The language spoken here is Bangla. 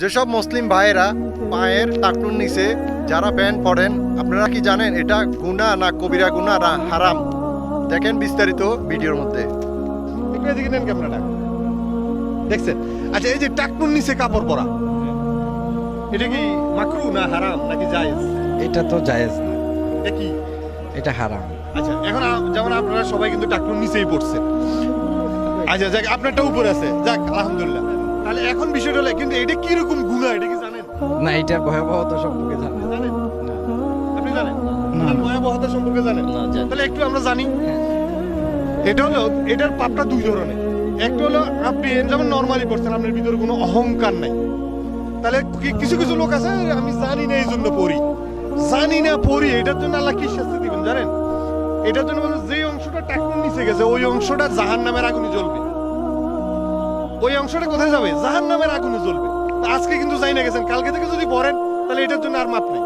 যেসব মুসলিম ভাইয়েরা পায়ের টাকুর নিচে যারা প্যান্ট পরেন আপনারা কি জানেন এটা গুনাহ না কবিরা গুনাহ না হারাম? দেখেন বিস্তারিত ভিডিওর মধ্যে। এদিকে নেন ক্যামেরাটা। দেখছেন? আচ্ছা এই যে টাকনুর নিচে কাপড় পরা এটা কি মাকরু না হারাম নাকি জায়েজ? এটা তো জায়েজ না। এটা কি? এটা হারাম। আচ্ছা এখন যেমন আপনারা সবাই কিন্তু টাকনুর নিচেই পড়ছেন। আচ্ছা যাক আপনারটা উপরে আছে। যাক আলহামদুলিল্লাহ। তাহলে এখন বিষয়টা হলো কিন্তু এটা কি রকম গুণা এটা কি জানেন? না এটার ভয়াবহতা সম্পর্কে জানি জানেন? আপনি জানেন? ভয়াবহতা সম্পর্কে জানেন? তাহলে একটু আমরা জানি। এটা হলো এটার পাপটা দুই ধরনের। একটা হলো আপনি যেমন নর্মালি পড়ছেন আপনার ভিতরে কোনো অহংকার নাই। তাহলে কিছু কিছু লোক আছে আমি জানি না এই জন্য পড়ি। জানি না পড়ি এটার জন্য আল্লাহ কি শাস্তি দিবেন জানেন? এটার জন্য বলে যে অংশটা টাকুর নিচে গেছে ওই অংশটা জাহান নামের আগুনে জ্বলবে। ওই অংশটা কোথায় যাবে? জাহান নামের আগুনে জ্বলবে। আজকে কিন্তু যাই না গেছেন, কালকে থেকে যদি পড়েন, তাহলে এটার জন্য আর মাপ নাই।